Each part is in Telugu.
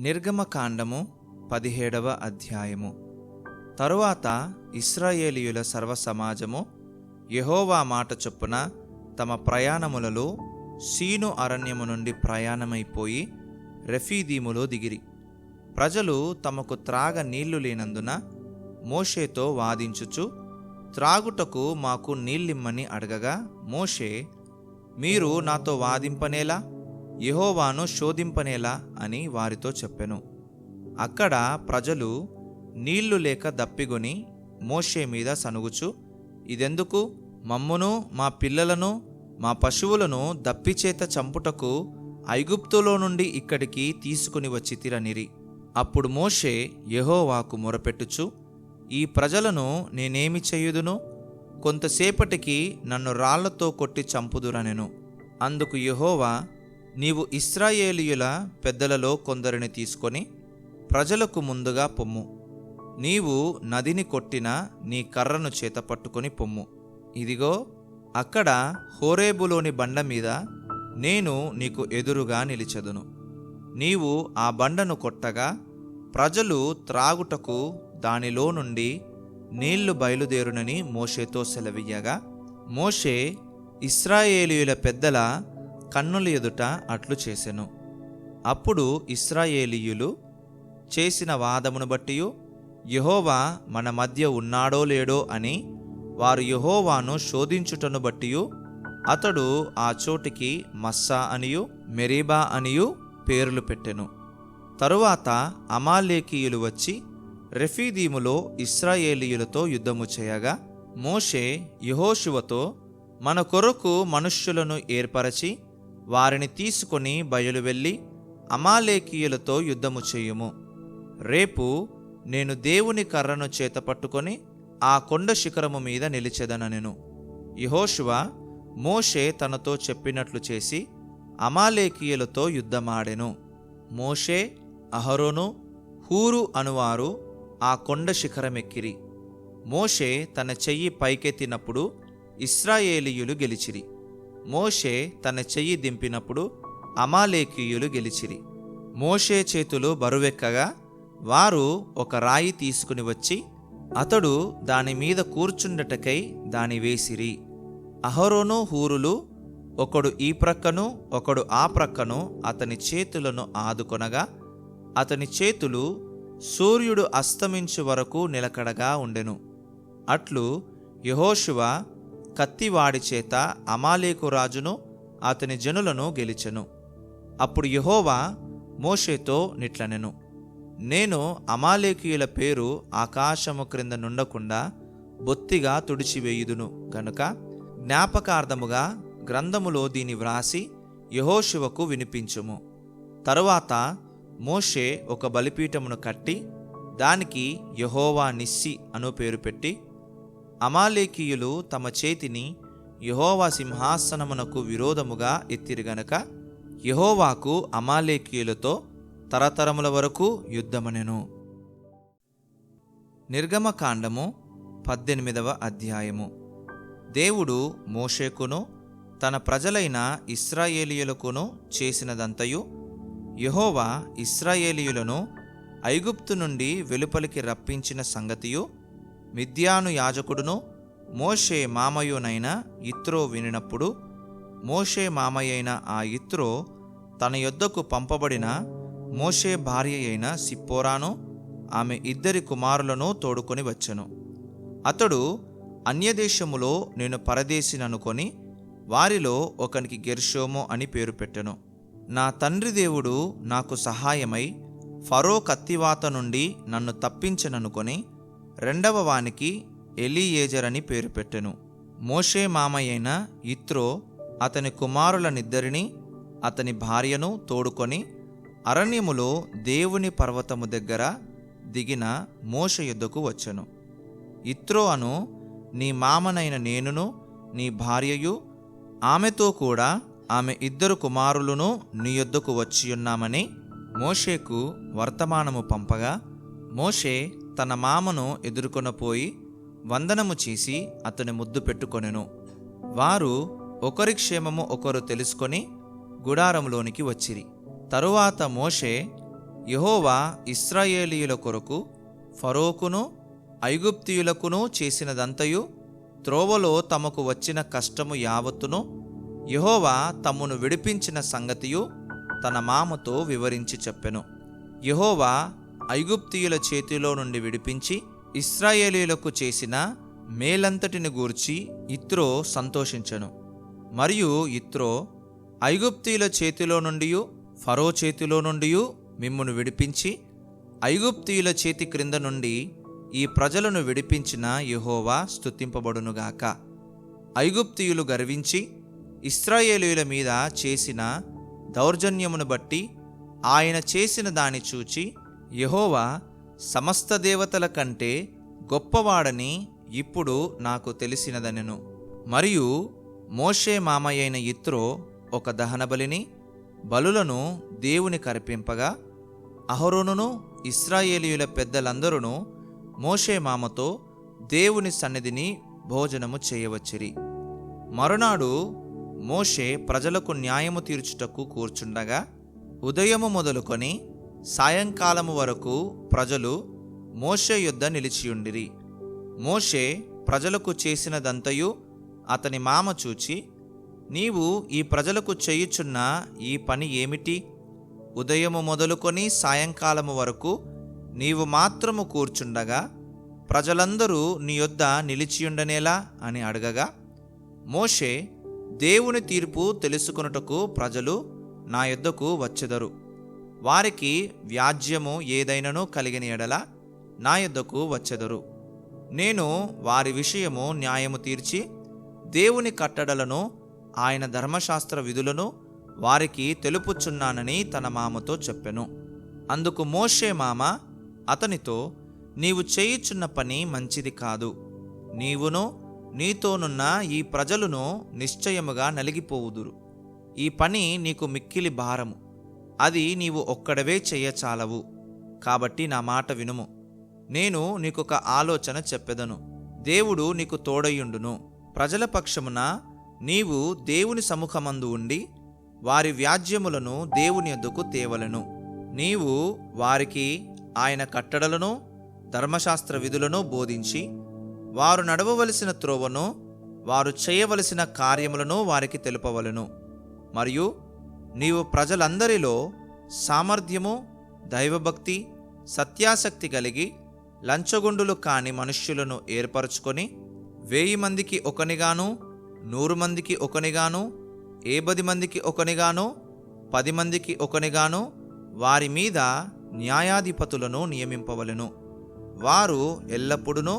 నిర్గమకాండము పదిహేడవ అధ్యాయము. తరువాత ఇస్రాయేలీయుల సర్వసమాజము యహోవా మాట చొప్పున తమ ప్రయాణములలో సీను అరణ్యము నుండి ప్రయాణమైపోయి రెఫీదీములో దిగిరి. ప్రజలు తమకు త్రాగ నీళ్ళు లేనందున మోషేతో వాదించుచు త్రాగుటకు మాకు నీళ్ళిమ్మని అడగగా మోషే మీరు నాతో వాదింపనేలా? యహోవాను శోధింపనేలా అని వారితో చెప్పెను. అక్కడ ప్రజలు నీళ్ళు లేక దప్పిగొని మోషే మీద సనుగుచు ఇదెందుకు? మమ్మును మా పిల్లలను మా పశువులను దప్పిచేత చంపుటకు ఐగుప్తులో నుండి ఇక్కడికి తీసుకుని వచ్చి తిరనిరి. అప్పుడు మోషే యహోవాకు మొరపెట్టుచు ఈ ప్రజలను నేనేమి చేయుదును? కొంతసేపటికి నన్ను రాళ్ళతో కొట్టి చంపుదురనెను. అందుకు యహోవా నీవు ఇస్రాయేలీయుల పెద్దలలో కొందరిని తీసుకొని ప్రజలకు ముందుగా పొమ్ము. నీవు నదిని కొట్టిన నీ కర్రను చేత పట్టుకొని పొమ్ము. ఇదిగో అక్కడ హోరేబులోని బండ మీద నేను నీకు ఎదురుగా నిలిచెదను. నీవు ఆ బండను కొట్టగా ప్రజలు త్రాగుటకు దానిలో నుండి నీళ్ళు బయలుదేరునని మోషేతో సెలవియ్యగా మోషే ఇస్రాయేలీయుల పెద్దల కన్నుల ఎదుట అట్లు చేసెను. అప్పుడు ఇస్రాయేలీయులు చేసిన వాదమును బట్టి యహోవా మన మధ్య ఉన్నాడో లేడో అని వారు యహోవాను శోధించుటను బట్టి అతడు ఆ చోటికి మస్సా అనియు మెరీబా అనియు పేర్లు పెట్టెను. తరువాత అమాలేకీయులు వచ్చి రెఫీదీములో ఇస్రాయేలీయులతో యుద్ధము చేయగా మోషే యహోశివతో మన కొరకు మనుష్యులను ఏర్పరచి వారిని తీసుకొని బయలు వెళ్ళి అమాలేకీయులతో యుద్ధము చేయుము. రేపు నేను దేవుని కర్రను చేత పట్టుకొని ఆ కొండ శిఖరము మీద నిలిచెదనెను. యెహోషువ మోషే తనతో చెప్పినట్లు చేసి అమాలేకీయులతో యుద్ధమాడెను. మోషే అహరోను హూరు అనువారు ఆ కొండ శిఖరమెక్కిరి. మోషే తన చెయ్యి పైకెత్తినప్పుడు ఇస్రాయేలీయులు గెలిచిరి. మోషే తన చెయ్యి దింపినప్పుడు అమాలేకీయులు గెలిచిరి. మోషే చేతులు బరువెక్కగా వారు ఒక రాయి తీసుకుని వచ్చి అతడు దాని మీద కూర్చుండటకై దాని వేసిరి. అహరోను హూరులు ఒకడు ఈ ప్రక్కను ఒకడు ఆ ప్రక్కను అతని చేతులను ఆదుకొనగా అతని చేతులు సూర్యుడు అస్తమించు వరకు నిలకడగా ఉండెను. అట్లు యెహోషువ కత్తివాడి చేత అమాలేకు రాజును అతని జనులను గెలిచెను. అప్పుడు యహోవా మోషేతో నిట్లనెను. నేను అమాలేకీయుల పేరు ఆకాశము క్రింద నుండకుండా బొత్తిగా తుడిచివేయుదును గనుక జ్ఞాపకార్థముగా గ్రంథములో దీని వ్రాసి యహోశివకు వినిపించుము. తరువాత మోషే ఒక బలిపీఠమును కట్టి దానికి యహోవా నిస్సి అను పేరు పెట్టి అమాలేకీయులు తమ చేతిని యహోవా సింహాసనమునకు విరోధముగా ఎత్తిరి గనక అమాలేకీయులతో తరతరముల వరకు యుద్ధమనెను. నిర్గమకాండము పద్దెనిమిదవ అధ్యాయము. దేవుడు మోషేకును తన ప్రజలైన ఇస్రాయేలీయులకును చేసినదంతయు యహోవా ఇస్రాయేలీయులను ఐగుప్తు నుండి వెలుపలికి రప్పించిన సంగతియు మిద్యాను యాజకుడును మోషే మామయునైన ఇత్రో వినినప్పుడు మోషే మామయ్యైన ఆ ఇత్రో తన యొద్దకు పంపబడిన మోషే భార్య అయిన సిప్పోరాను ఆమె ఇద్దరి కుమారులను తోడుకొని వచ్చెను. అతడు అన్యదేశములో నేను పరదేశిననుకొని వారిలో ఒకనికి గెర్షోము అని పేరు పెట్టెను. నా తండ్రి దేవుడు నాకు సహాయమై ఫరో కత్తివాత నుండి నన్ను తప్పించననుకొని రెండవ వానికి ఎలీయేజర్ అని పేరు పెట్టెను. మోషే మామయ్యైన ఇత్రో అతని కుమారులనిద్దరినీ అతని భార్యను తోడుకొని అరణ్యములో దేవుని పర్వతము దగ్గర దిగిన మోష యుద్ధకు వచ్చెను. ఇత్రో అను నీ మామనైన నేనును నీ భార్యయు ఆమెతో కూడా ఆమె ఇద్దరు కుమారులను నీ యొద్దకు వచ్చియున్నామని మోషేకు వర్తమానము పంపగా మోషే తన మామను ఎదుర్కొనపోయి వందనము చేసి అతని ముద్దు పెట్టుకొనెను. వారు ఒకరి క్షేమము ఒకరు తెలుసుకొని గుడారంలోనికి వచ్చిరి. తరువాత మోషే యహోవా ఇస్రాయేలీయుల కొరకు ఫరోకును ఐగుప్తియులకును చేసినదంతయు త్రోవలో తమకు వచ్చిన కష్టము యావత్తును యహోవా తమ్మును విడిపించిన సంగతియు తన మామతో వివరించి చెప్పెను. యహోవా ఐగుప్తీయుల చేతిలో నుండి విడిపించి ఇస్రాయేలీలకు చేసిన మేలంతటిని గూర్చి ఇత్రో సంతోషించెను. మరియు ఇత్రో ఐగుప్తీయుల చేతిలో నుండి ఫరో చేతిలో నుండి మిమ్మును విడిపించి ఐగుప్తీయుల చేతి క్రింద నుండి ఈ ప్రజలను విడిపించిన యహోవా స్థుతింపబడునుగాక ఐగుప్తీయులు గర్వించి ఇస్రాయేలీయుల మీద చేసిన దౌర్జన్యమును బట్టి ఆయన చేసిన దాని చూచి యహోవా సమస్త దేవతల కంటే గొప్పవాడని ఇప్పుడు నాకు తెలిసినదనెను. మరియు మోషే మామయ్యైన ఇత్రో ఒక దహనబలిని బలులను దేవుని కర్పింపగా అహరోనును ఇస్రాయేలీయుల పెద్దలందరూ మోషే మామతో దేవుని సన్నిధిని భోజనము చేయవచ్చిరి. మరునాడు మోషే ప్రజలకు న్యాయము తీర్చుటకు కూర్చుండగా ఉదయము మొదలుకొని సాయంకాలము వరకు ప్రజలు మోషే యొద్ద నిలిచియుండిరి. మోషే ప్రజలకు చేసినదంతయు అతని మామ చూచి నీవు ఈ ప్రజలకు చేయుచున్న ఈ పని ఏమిటి? ఉదయము మొదలుకొని సాయంకాలము వరకు నీవు మాత్రము కూర్చుండగా ప్రజలందరూ నీ యొద్ద నిలిచియుండనేలా? అని అడగగా మోషే దేవుని తీర్పు తెలుసుకొనుటకు ప్రజలు నా యొద్దకు వచ్చెదరు. వారికి వ్యాజ్యము ఏదైనను కలిగిన ఎడల నా యొద్దకు వచ్చెదరు. నేను వారి విషయము న్యాయము తీర్చి దేవుని కట్టడలను ఆయన ధర్మశాస్త్ర విధులను వారికి తెలుపుచున్నానని తన మామతో చెప్పెను. అందుకు మోషే మామ అతనితో నీవు చేయుచున్న పని మంచిది కాదు. నీవును నీతోనున్న ఈ ప్రజలను నిశ్చయముగా నలిగిపోవుదురు. ఈ పని నీకు మిక్కిలి భారము. అది నీవు ఒక్కడవే చెయ్యచాలవు కాబట్టి నా మాట వినుము. నేను నీకొక ఆలోచన చెప్పెదను. దేవుడు నీకు తోడయుండును ప్రజల పక్షమున నీవు దేవుని సముఖమందు ఉండి వారి వ్యాజ్యములను దేవుని యొద్దకు తేవలను. నీవు వారికి ఆయన కట్టడలను ధర్మశాస్త్ర విధులను బోధించి వారు నడవవలసిన త్రోవను వారు చేయవలసిన కార్యములను వారికి తెలుపవలను. మరియు నీవు ప్రజలందరిలో సామర్థ్యము దైవభక్తి సత్యాసక్తి కలిగి లంచగొండులు కాని మనుష్యులను ఏర్పరచుకొని వేయి మందికి ఒకనిగాను నూరు మందికి ఒకనిగాను ఏ పది మందికి ఒకనిగాను పది మందికి ఒకనిగాను వారి మీద న్యాయాధిపతులను నియమింపవలెను. వారు ఎల్లప్పుడూ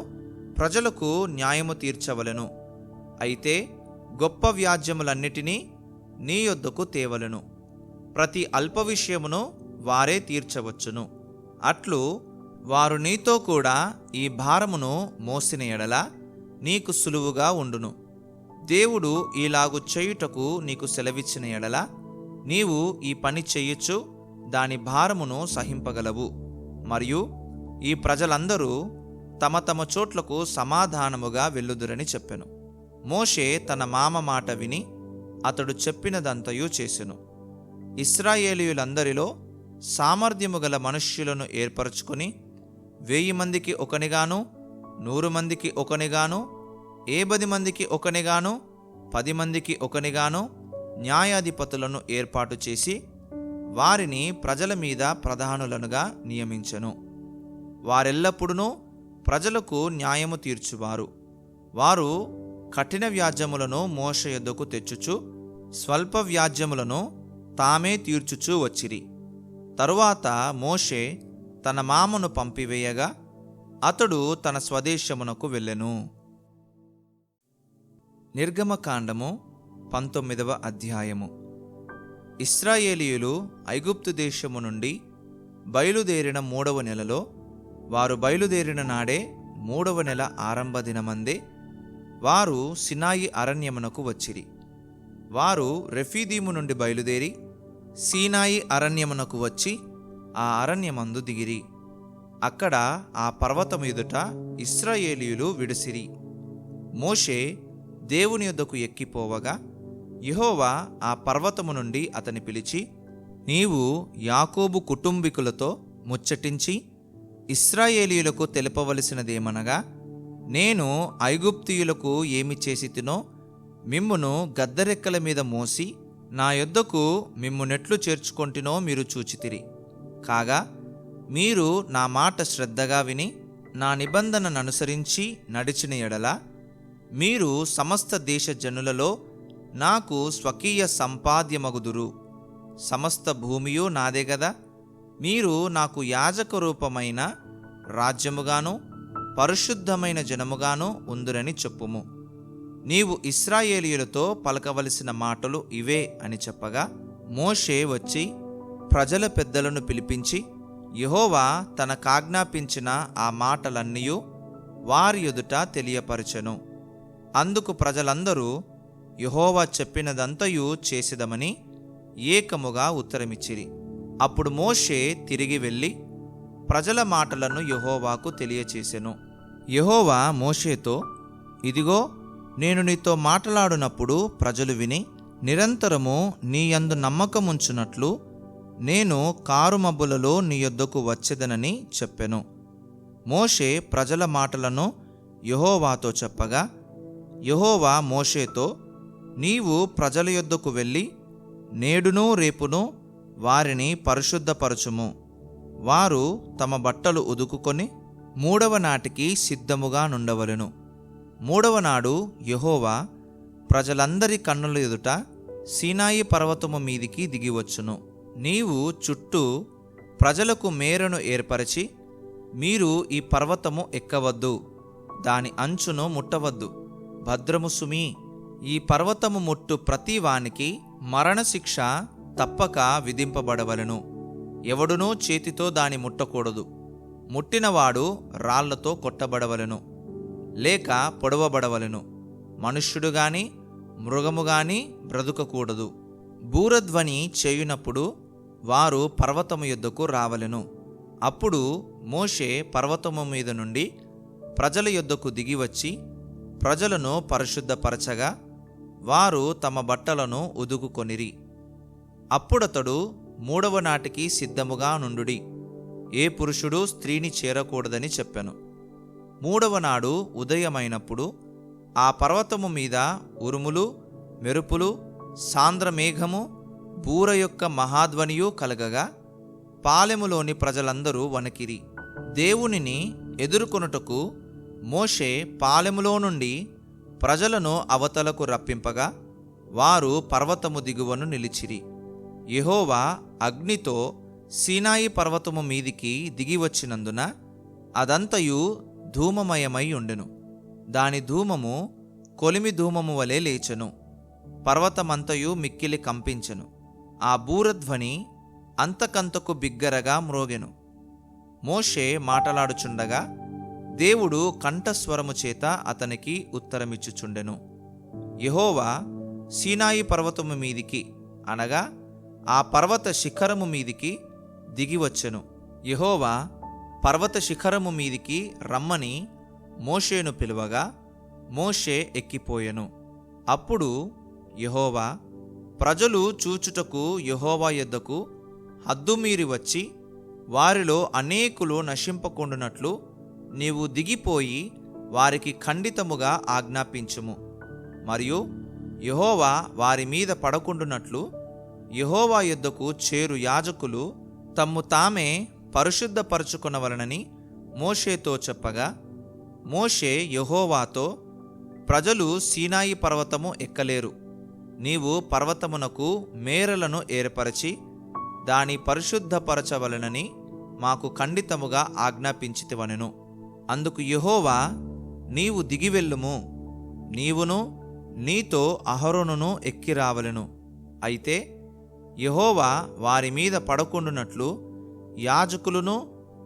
ప్రజలకు న్యాయము తీర్చవలెను. అయితే గొప్ప వ్యాజ్యములన్నిటినీ నీ యొద్దకు తేవలను. ప్రతి అల్ప విషయమును వారే తీర్చవచ్చును. అట్లు వారు నీతో కూడా ఈ భారమును మోసిన ఎడల నీకు సులువుగా ఉండును. దేవుడు ఇలాగు చేయుటకు నీకు సెలవిచ్చిన ఎడల నీవు ఈ పని చెయ్యొచ్చు దాని భారమును సహింపగలవు. మరియు ఈ ప్రజలందరూ తమ తమ చోట్లకు సమాధానముగా వెళ్ళుదురని చెప్పెను. మోషే తన మామ మాట విని అతడు చెప్పినదంతయు చేసెను. ఇస్రాయేలీయులందరిలో సామర్థ్యము గల మనుష్యులను ఏర్పరచుకొని వెయ్యి మందికి ఒకనిగాను నూరు మందికి ఒకనిగాను ఏ పది మందికి ఒకనిగాను పది మందికి ఒకనిగాను న్యాయాధిపతులను ఏర్పాటు చేసి వారిని ప్రజల మీద ప్రధానులనుగా నియమించెను. వారెల్లప్పుడూ ప్రజలకు న్యాయము తీర్చువారు. వారు కఠిన వ్యాజ్యములను మోష యొద్దకు తెచ్చుచు స్వల్ప వ్యాజ్యములను తామే తీర్చుచూ వచ్చిరి. తరువాత మోషే తన మామను పంపివేయగా అతడు తన స్వదేశమునకు వెళ్ళెను. నిర్గమకాండము పంతొమ్మిదవ అధ్యాయము. ఇస్రాయేలీయులు ఐగుప్తు దేశము నుండి బయలుదేరిన మూడవ నెలలో వారు బయలుదేరిన నాడే మూడవ నెల ఆరంభ దినమందే వారు సినాయి అరణ్యమునకు వచ్చిరి. వారు రెఫీదీము నుండి బయలుదేరి సీనాయి అరణ్యమునకు వచ్చి ఆ అరణ్యమందు దిగిరి. అక్కడ ఆ పర్వతము ఎదుట ఇస్రాయేలీయులు విడిసిరి. మోషే దేవుని యొద్దకు ఎక్కిపోవగా యహోవా ఆ పర్వతము నుండి అతని పిలిచి నీవు యాకోబు కుటుంబీకులతో ముచ్చటించి ఇస్రాయేలీయులకు తెలుపవలసినదేమనగా నేను ఐగుప్తీయులకు ఏమి చేసి తినో మిమ్మును గద్దరెక్కల మీద మోసి నా యొద్దకు మిమ్ము నెట్లు చేర్చుకొంటినో మీరు చూచితిరి. కాగా మీరు నా మాట శ్రద్ధగా విని నా నిబంధనను అనుసరించి నడిచిన ఎడల మీరు సమస్త దేశ జనులలో నాకు స్వకీయ సంపాద్యమగుదురు. సమస్త భూమియు నాదే గదా. మీరు నాకు యాజక రూపమైన రాజ్యముగాను పరిశుద్ధమైన జనముగాను ఉందురని చెప్పుము. నీవు ఇస్రాయేలీయులతో పలకవలసిన మాటలు ఇవే అని చెప్పగా మోషే వచ్చి ప్రజల పెద్దలను పిలిపించి యహోవా తన కాజ్ఞాపించిన ఆ మాటలన్నీ వారి ఎదుట తెలియపరచెను. అందుకు ప్రజలందరూ యహోవా చెప్పినదంతయు చేసిదమని ఏకముగా ఉత్తరమిచ్చిరి. అప్పుడు మోషే తిరిగి వెళ్ళి ప్రజల మాటలను యహోవాకు తెలియచేసెను. యహోవా మోషేతో ఇదిగో నేను నీతో మాట్లాడునప్పుడు ప్రజలు విని నిరంతరము నీ యందు నమ్మకముంచునట్లు నేను కారుమబ్బులలో నీ యొద్దకు వచ్చేదనని చెప్పెను. మోషే ప్రజల మాటలను యహోవాతో చెప్పగా యహోవా మోషేతో నీవు ప్రజల యొద్దకు వెళ్ళి నేడును రేపును వారిని పరిశుద్ధపరచుము. వారు తమ బట్టలు ఉదుకుకొని మూడవ నాటికి సిద్ధముగా నుండవలను. మూడవ నాడు యెహోవా ప్రజలందరి కన్నుల ఎదుట సీనాయి పర్వతము మీదికి దిగివచ్చును నీవు చుట్టూ ప్రజలకు మేరను ఏర్పరచి మీరు ఈ పర్వతము ఎక్కవద్దు దాని అంచును ముట్టవద్దు. భద్రము సుమి ఈ పర్వతము ముట్టు ప్రతి వానికి మరణశిక్ష తప్పక విధింపబడవలెను. ఎవడునూ చేతితో దాని ముట్టకూడదు. ముట్టినవాడు రాళ్ళతో కొట్టబడవలెను లేక పొడవబడవలెను. మనుష్యుడు గాని మృగము గాని బ్రతుకకూడదు. బూరధ్వని చేయునప్పుడు వారు పర్వతము యొద్దకు రావలెను. అప్పుడు మోషే పర్వతము మీద నుండి ప్రజల యొద్దకు దిగివచ్చి ప్రజలను పరిశుద్ధపరచగా వారు తమ బట్టలను ఉదుకుకొనిరి. అప్పుడతడు మూడవ నాటికి సిద్ధముగా నుండుడి. ఏ పురుషుడు స్త్రీని చేరకూడదని చెప్పెను. మూడవ నాడు ఉదయమైనప్పుడు ఆ పర్వతము మీద ఉరుములు మెరుపులు సాంద్రమేఘము బూర యొక్క మహాధ్వనియు కలగగా పాలెములోని ప్రజలందరూ వణకిరి. దేవునిని ఎదుర్కొనుటకు మోషే పాలెములో నుండి ప్రజలను అవతలకు రప్పింపగా వారు పర్వతము దిగువను నిలిచిరి. యహోవా అగ్నితో సీనాయి పర్వతము మీదికి దిగి వచ్చినందున అదంతయు ధూమమయమై ఉండెను. దాని ధూమము కొలిమి ధూమము వలె లేచెను. పర్వతమంతయు మిక్కిలి కంపించెను. ఆ బూరధ్వని అంతకంతకు బిగ్గరగా మ్రోగెను. మోషే మాటలాడుచుండగా దేవుడు కంఠస్వరము చేత అతనికి ఉత్తరమిచ్చుచుండెను. యహోవా సీనాయి పర్వతము మీదికి అనగా ఆ పర్వత శిఖరము మీదికి దిగివచ్చెను. యహోవా పర్వత శిఖరము మీదికి రమ్మని మోషేను పిలువగా మోషే ఎక్కిపోయెను. అప్పుడు యహోవా ప్రజలు చూచుటకు యహోవా యొద్దకు హద్దుమీరి వచ్చి వారిలో అనేకులు నశింపకుండునట్లు నీవు దిగిపోయి వారికి ఖండితముగా ఆజ్ఞాపించుము. మరియు యహోవా వారి మీద పడకుండునట్లు యహోవా యొద్దకు చేరు యాజకులు తమ్ము తామే పరిశుద్ధపరచుకునవలనని మోషేతో చెప్పగా మోషే యెహోవాతో ప్రజలు సీనాయి పర్వతము ఎక్కలేరు. నీవు పర్వతమునకు మేరలను ఏర్పరచి దాని పరిశుద్ధపరచవలనని మాకు ఖండితముగా ఆజ్ఞాపించితివనెను. అందుకు యహోవా నీవు దిగివెళ్ళుము నీవును నీతో అహరోనును ఎక్కిరావలను అయితే యహోవా వారి మీద పడకుండునట్లు యాజకులను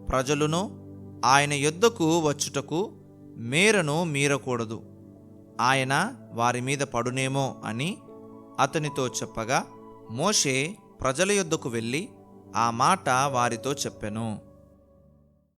ప్రజలను ఆయన యొద్దకు వచ్చుటకు మేరను మీరకూడదు. ఆయన వారి మీద పడునేమో అని అతనితో చెప్పగా మోషే ప్రజల యొద్దకు వెళ్ళి ఆ మాట వారితో చెప్పెను.